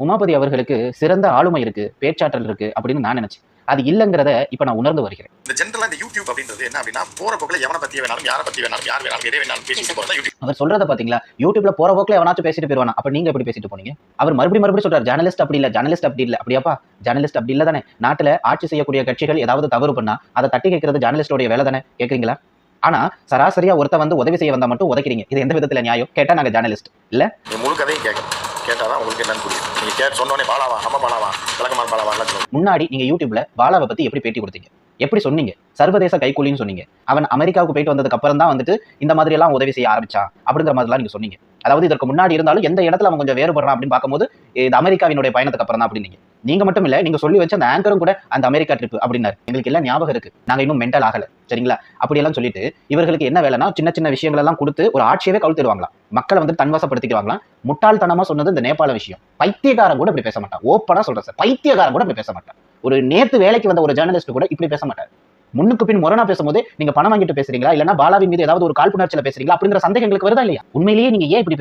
உமாபதி அவர்களுக்கு சிறந்த ஆளுமை இருக்கு பேச்சாற்றல் இருக்கு அப்படின்னு நான் நினைச்சேன். அது இல்லைங்கிறத இப்ப நான் உணர்ந்து வருகிறேன். இந்த ஜென்ரலா இந்த யூடியூப் அப்படின்றது என்ன அப்படின்னா போற போக்குல எவனை பத்தி வேணாலும் யாரை பத்தி வேணாலும் யார் வேணாலும் எதை வேணாலும் பேசிட்டு போறதா அவர் சொல்றத பாத்தீங்களா? யூடியூப்ல போற போக்குல எவனாச்சும் பேசிட்டு போயிருவானா? அப்ப நீங்க எப்படி பேசிட்டு போனீங்க? அவர் மறுபடியும் மறுபடியும் சொல்றாரு ஜர்னலிஸ்ட் அப்படி இல்ல ஜர்னலிஸ்ட் அப்படி இல்ல. அப்படியாப்பா? ஜர்னலிஸ்ட் அப்படி இல்ல தானே. நாட்டுல ஆட்சி செய்யக்கூடிய கட்சிகள் ஏதாவது தவறு பண்ணா அதை தட்டி கேட்கறது ஜர்னலிஸ்டோடைய வேலை தானே? கேக்குறீங்களா? ஆனா சராசரியா ஒருத்த வந்து உதவி செய்ய வந்தா மட்டும் உதைக்கிறீங்க. இது எந்த விதத்துல நியாயம்? கேட்டா நாங்க ஜர்னலிஸ்ட். நீ முழு கதையும் கேட்கணும். கேட்டாதான் உங்களுக்கு என்னன்னு புரியும். நீங்க கேட்டு சொன்னோடனே பாலாவா அம்மா பாலாவா விளக்கமான பாலாவா எல்லாம் முன்னாடி நீங்க யூடியூப்ல பாலாவை பத்தி எப்படி பேட்டி கொடுத்தீங்க? எப்படி சொன்னீங்க? சர்வதேச கைக்கூலின்னு சொன்னீங்க. அவன் அமெரிக்காவுக்கு போயிட்டு வந்ததுக்கு அப்புறம் தான் வந்துட்டு இந்த மாதிரி எல்லாம் உதவி செய்ய ஆரம்பிச்சான் அப்படிங்கிற மாதிரிலாம் நீங்க சொன்னீங்க. அதாவது இதற்கு முன்னாடி இருந்தாலும் எந்த இடத்துல அவன் கொஞ்சம் வேறுபடுறான் அப்படின்னு பார்க்கும்போது இது அமெரிக்காவினுடைய பயணத்துக்கு அப்புறம் தான் அப்படின்னு நீங்க. மட்டும் இல்ல நீங்க சொல்லி வச்ச அந்த ஆங்கரும் கூட அந்த அமெரிக்கா ட்ரிப் அப்படின்னாரு. எங்களுக்கு எல்லாம் ஞாபகம் இருக்கு. நாங்க இன்னும் மென்டல் ஆகல. சரிங்களா? அப்படியெல்லாம் சொல்லிட்டு இவர்களுக்கு என்ன வேலைன்னா சின்ன சின்ன விஷயங்கள் எல்லாம் கொடுத்து ஒரு ஆட்சியவே கவுத்துடுவாங்களாம் மக்களை வந்து தன்வசப்படுத்திக்குவாங்களாம் முட்டாள்தனமா சொன்னது இந்த நேபாள விஷயம். பைத்தியகாரம் கூட இப்படி பேச மாட்டான். ஓப்பனா சொல்றேன் சார். பைத்தியகாரம் கூட இப்படி பேச மாட்டான். ஒரு நேத்து வேலைக்கு வந்த ஒரு ஜேர்னலிஸ்ட் கூட இப்படி பேச மாட்டார். முன்னுக்கு பின் முரணா பேசும்போது நீங்க பணம் வாங்கிட்டு பேசுறீங்களா? இல்லனா பாலாவின் மீது ஏதாவது ஒரு காழ்ப்புணர்ச்சியில பேசுறீங்களா? அப்படிங்கிற சந்தேகங்களுக்கு வருதா இல்லையா? உண்மையிலேயே நீங்க ஏன் இப்படி